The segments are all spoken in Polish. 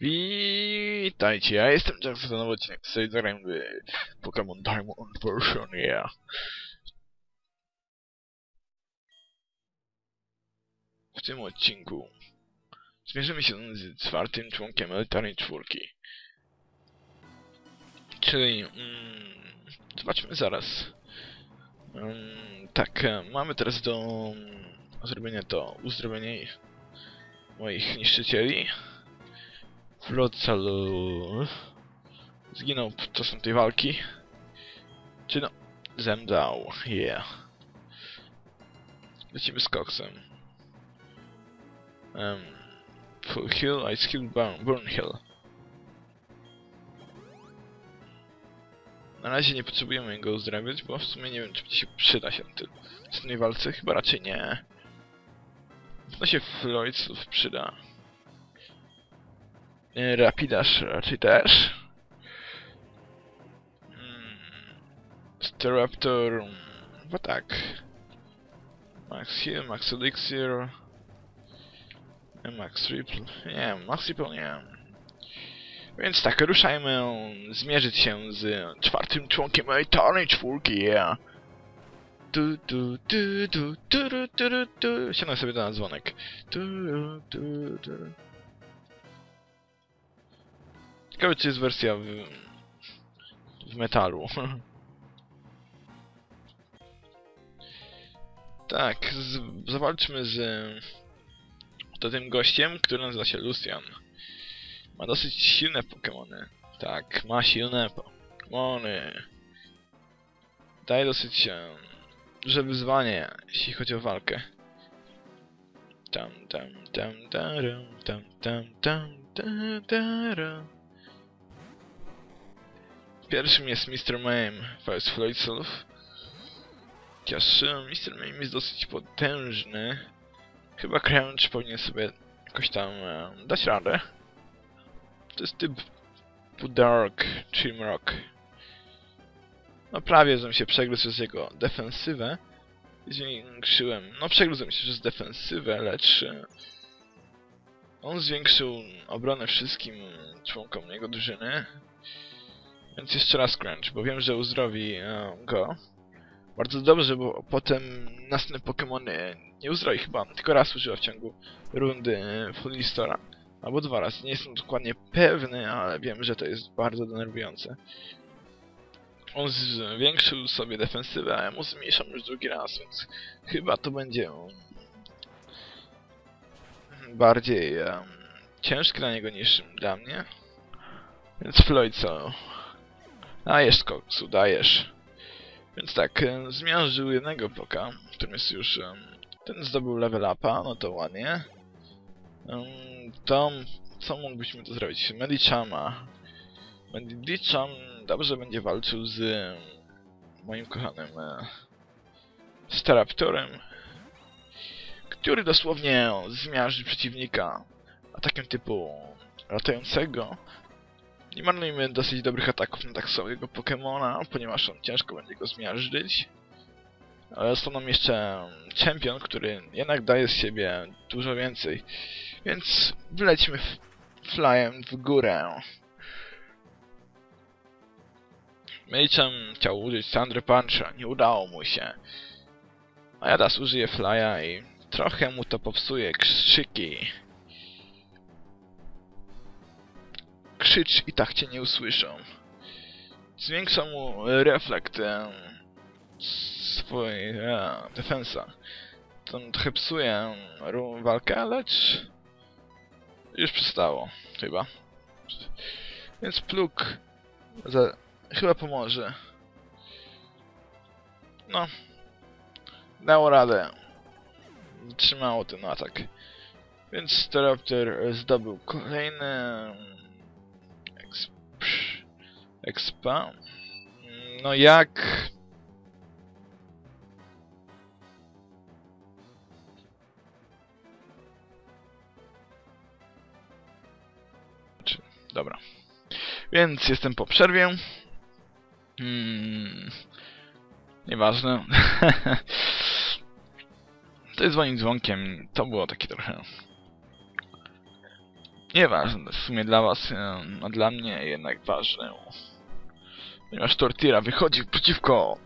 Witajcie, ja jestem Jackson, to nowy odcinek z zagrajmy Pokémon Diamond Version, yeah. W tym odcinku zmierzymy się z czwartym członkiem elitarnej czwórki. Czyli, mm, zobaczmy zaraz. Mm, tak, mamy teraz do zrobienia to uzdrowienie moich niszczycieli. Flocalu zginął podczas tej walki. Czy no, zemdlał, yeah. Lecimy z koksem. Um, full heal, ice heal, burn, burn heal. Na razie nie potrzebujemy go uzdrawiać, bo w sumie nie wiem, czy się przyda się w tej walce. Chyba raczej nie. No się Floydów przyda. E, Rapidash raczej też. Hmm. Staraptor... mm, Chyba tak. Max Heal, Max Elixir... Max Ripple... Nie, Max Ripple nie. Więc tak, ruszajmy zmierzyć się z czwartym członkiem elitarnej czwórki, yeah. Tu, tu, tu, tu, tu, tu, tu, tu. Siadam sobie na dzwonek. Tu, tu, tu. Ciekawe, czy jest wersja w, w metalu. tak, z, zawalczmy z, tym gościem, który nazywa się Lucian. Ma dosyć silne Pokémony. Tak, ma silne Pokémony. Daje dosyć e, duże wyzwanie, jeśli chodzi o walkę. Tam, tam, tam, taram, tam, tam, tam, tam, taram. Pierwszym jest Mr. Mame vs. Floydself. Chociaż e, Mr. Mame jest dosyć potężny. Chyba Crunch powinien sobie jakoś tam e, dać radę. To jest typ Dark Chimrock. No prawie, żebym się przegryzł przez jego defensywę. Zwiększyłem... No przegryzłem się przez defensywę, lecz... e, On zwiększył obronę wszystkim członkom jego drużyny. Więc jeszcze raz crunch, bo wiem, że uzdrowi e, go. Bardzo dobrze, bo potem następne Pokémony nie uzdrowi chyba, tylko raz użyła w ciągu rundy e, Fullistora. Albo dwa razy, nie jestem dokładnie pewny, ale wiem, że to jest bardzo denerwujące. On zwiększył sobie defensywę, a ja mu zmniejszam już drugi raz, więc chyba to będzie bardziej um, ciężkie dla niego niż dla mnie. Więc Floyd co? Dajesz koksu, dajesz. Więc tak, e, zmiażdżył jednego poka, którym jest już... em, ten zdobył level upa, no to ładnie. Em, to... co mógłbyśmy tu zrobić? Medichama. Medicham dobrze będzie walczył z moim kochanym e, Staraptorem, który dosłownie zmiażdży przeciwnika atakiem typu latającego. Nie marnujmy dosyć dobrych ataków na tak samego Pokemona, ponieważ on ciężko będzie go zmiażdżyć. Ale został nam jeszcze Champion, który jednak daje z siebie dużo więcej. Więc wylećmy flyem w górę. Machem chciał użyć Sandry Puncha, nie udało mu się. A ja teraz użyję flya i trochę mu to popsuje krzyki. Krzycz i tak cię nie usłyszą. Zwiększa mu reflekt em, swojej e, defensa. To trochę psuje walkę, lecz już przestało, chyba. Więc pluk za, chyba pomoże. No. Dało radę. Trzymało ten atak. Więc Staraptor zdobył kolejny expa. No jak... Dobra. Więc jestem po przerwie. Hmm. Nieważne. to jest dzwonić dzwonkiem. To było takie trochę Nieważne, w sumie dla was, a dla mnie jednak ważne. Ponieważ Tortira wychodzi przeciwko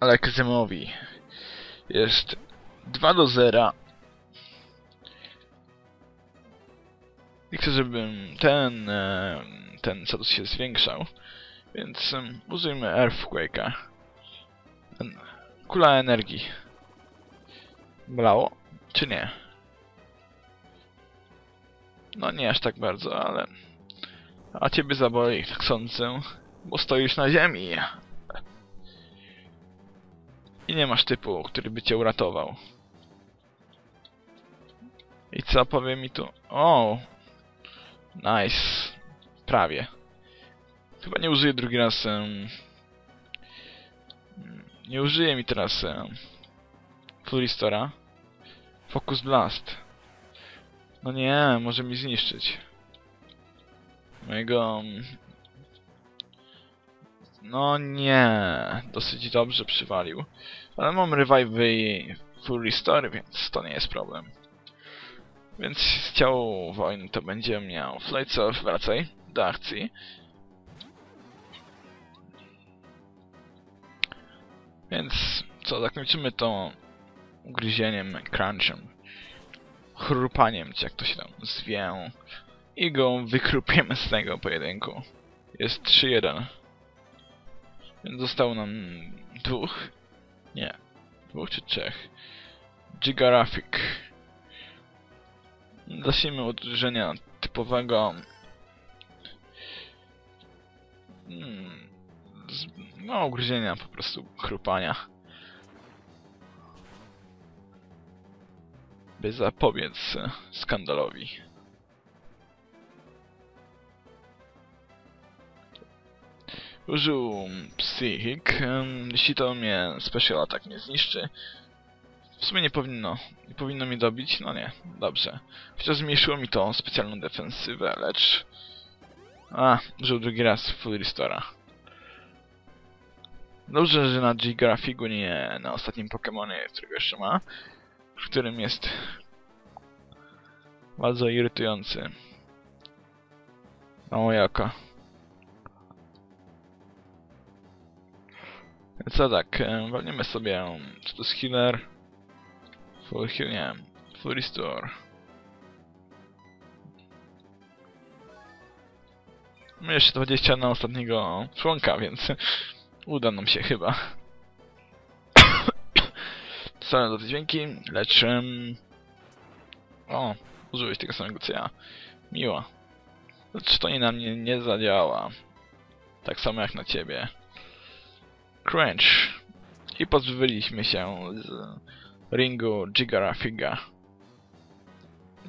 Alekzemowi. Jest 2 do 0. I chcę, żeby ten, ten status się zwiększał. Więc użyjmy Earthquake'a. Kula energii. Blało? Czy nie? No nie aż tak bardzo, ale... A ciebie zaboli, tak sądzę. Bo stoisz na ziemi. I nie masz typu, który by cię uratował. I co powie mi tu? O! Nice. Prawie. Chyba nie użyję drugi raz... em, nie użyję mi teraz... Um, Furistora. Focus Blast. No nie, może mi zniszczyć. Mojego... mm, No nie, dosyć dobrze przywalił. Ale mam revive i full restore, więc to nie jest problem. Więc z ciału wojny to będzie miał Flight Surf, wracaj do akcji. Więc co, zakończymy to ugryzieniem, crunchem, chrupaniem, czy jak to się tam zwie, i go wykrupiemy z tego pojedynku. Jest 3-1. Więc zostało nam dwóch. Nie. Dwóch czy trzech. Gigarafic. Zacznijmy od uderzenia typowego... Hmm, z, no, ugryzienia po prostu, chrupania. By zapobiec e, skandalowi. Użył Psychic. Jeśli to mnie special attack nie zniszczy. W sumie nie powinno. Nie powinno mi dobić? No nie. Dobrze. Chociaż zmniejszyło mi to specjalną defensywę, lecz... A, użył drugi raz Full Restora. Dobrze, że na G-Grafiku nie na ostatnim Pokemonie, którego jeszcze ma. W którym jest... Bardzo irytujący. Mało jaka. Co tak, e, walniemy sobie, czy to jest healer? Full heal, nie, full restore. Mamy jeszcze 20 na ostatniego członka, więc uda nam się chyba. Za te dźwięki, lecz... Um... O, użyłeś tego samego co ja. Miło. Lecz to nie na mnie nie zadziała. Tak samo jak na ciebie. Crunch. I pozbyliśmy się z ringu Gigarafiga.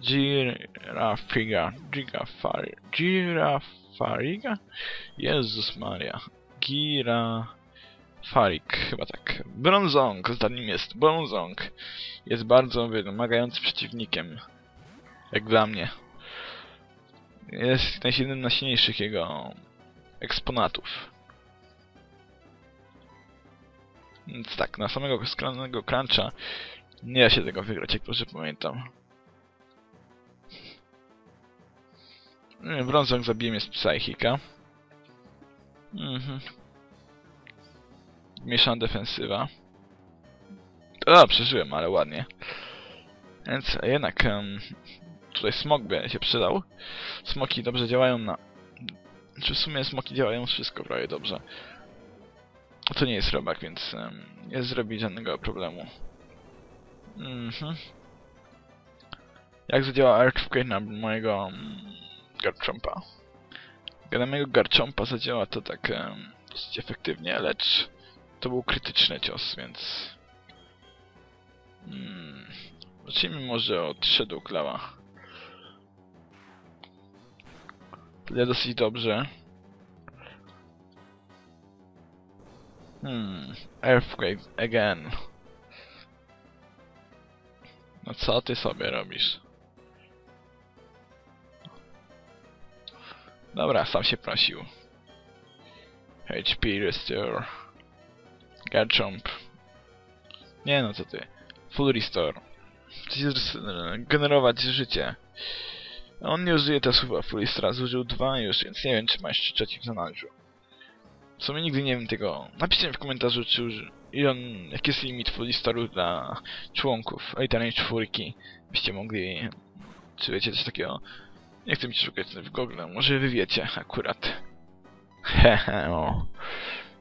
Girafiga. Gigafari... Girafariga? Jezus Maria. Girafarik, chyba tak. Bronzong, za nim jest Bronzong. Jest bardzo wymagającym przeciwnikiem. Jak dla mnie. Jest jednym z najsilniejszych jego eksponatów. Więc tak, na samego skranego cruncha nie da się tego wygrać, jak dobrze pamiętam. Brązok zabije mnie z Psychika. Mhm. Mieszana defensywa. O, przeżyłem, ale ładnie. Więc jednak um, tutaj smok by się przydał. Smoki dobrze działają na... Czy w sumie smoki działają wszystko prawie dobrze. To nie jest robak, więc um, nie zrobi żadnego problemu. Mhm. Jak zadziała Earthquake na mojego um, Garchompa? Na mojego Garchompa zadziała to tak um, dosyć efektywnie, lecz to był krytyczny cios, więc... Hmm. Zacznijmy może od Shadow Clawa. Tyle dosyć dobrze. Hmm, Earthquake again. No co ty sobie robisz? Dobra, sam się prosił. HP Restore. Garchomp. Nie no, co ty. Full Restore. Chcecie generować życie. On nie użyje teraz chyba Fulistra, zużył dwa już, więc nie wiem, czy ma jeszcze trzeci w zanadrzu. W sumie nigdy nie wiem tego. Napiszcie mi w komentarzu, czy uży... On, jaki jest limit Fulistaru dla członków Elitanej czwórki. Byście mogli... Czy wiecie coś takiego? Nie chcę mi szukać w Google, może wy wiecie akurat. Hehe, o.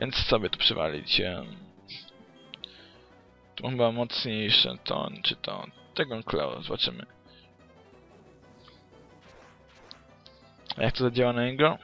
Więc co by tu przywalić? Tu chyba mocniejsze to, czy to... Tego Cloud, zobaczymy. A jak to zadziała na niego?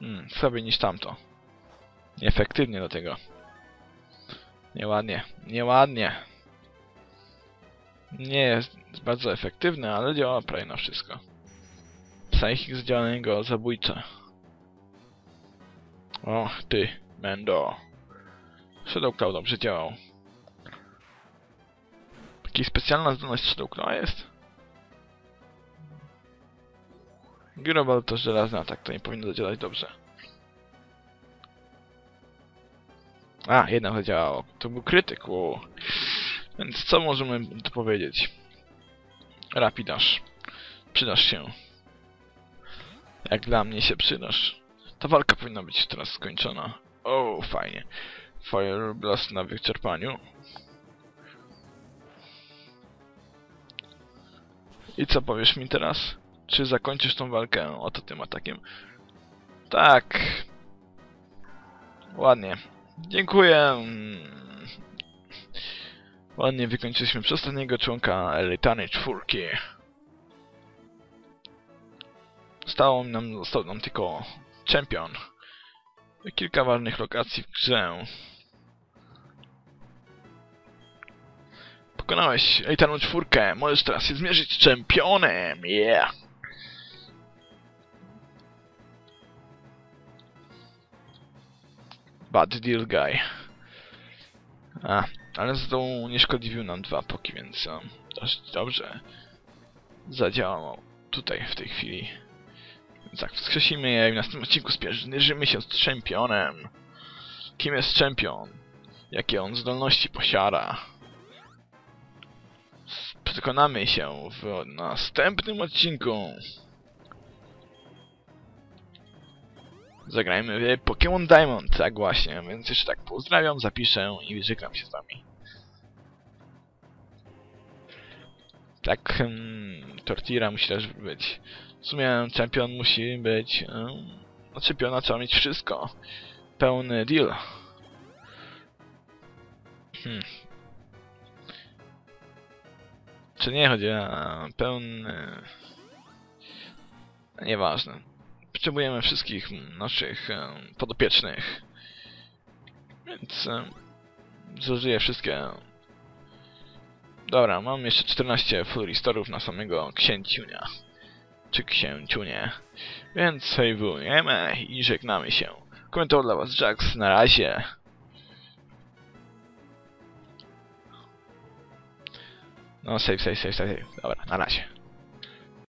Hmm, słabiej niż tamto. Nieefektywnie do tego. Nieładnie, nieładnie. Nie jest bardzo efektywne, ale działa prawie na wszystko. Psychic działa na niego zabójcze. O, ty, Mendo. Shadow Cloud dobrze działał. Jakaś specjalna zdolność Shadow Cloud jest? Gyrobal to żelazny atak, to nie powinno zadziałać dobrze. A, jednak zadziałało. To był krytyk, wow. Więc co możemy tu powiedzieć? Rapidasz. Przydasz się. Jak dla mnie się przydasz. Ta walka powinna być teraz skończona. O, fajnie. Fire Blast na wyczerpaniu. I co powiesz mi teraz? Czy zakończysz tą walkę oto tym atakiem? Tak. Ładnie. Dziękuję. Ładnie wykończyliśmy przedostatniego członka elitanej czwórki. Stało nam, został nam tylko czempion. I kilka ważnych lokacji w grze. Pokonałeś elitarną czwórkę. Możesz teraz się zmierzyć z czempionem. Yeah! Bad deal guy. A, ale znowu nie szkodliwił nam dwa poki, więc um, dobrze zadziałał tutaj w tej chwili. Tak, wskrzesimy je i w następnym odcinku zmierzymy się z czempionem. Kim jest czempion? Jakie on zdolności posiada? Przekonamy się w następnym odcinku. Zagrajmy w Pokémon Diamond, tak właśnie, więc jeszcze tak pozdrawiam, zapiszę i żegnam się z wami. Tak, hmm, Tortira musi też być. W sumie czempion musi być... Hmm, czempiona trzeba mieć wszystko. Pełny deal. Hmm. Czy nie chodzi o pełny... Nieważne. Potrzebujemy wszystkich naszych e, podopiecznych. Więc e, zużyję wszystkie. Dobra, mam jeszcze 14 full restorów na samego księciunia. Czy księciunie. Więc sejwujemy i żegnamy się. Komentował dla was Jax, na razie. No, save, save, save, save. Dobra, na razie.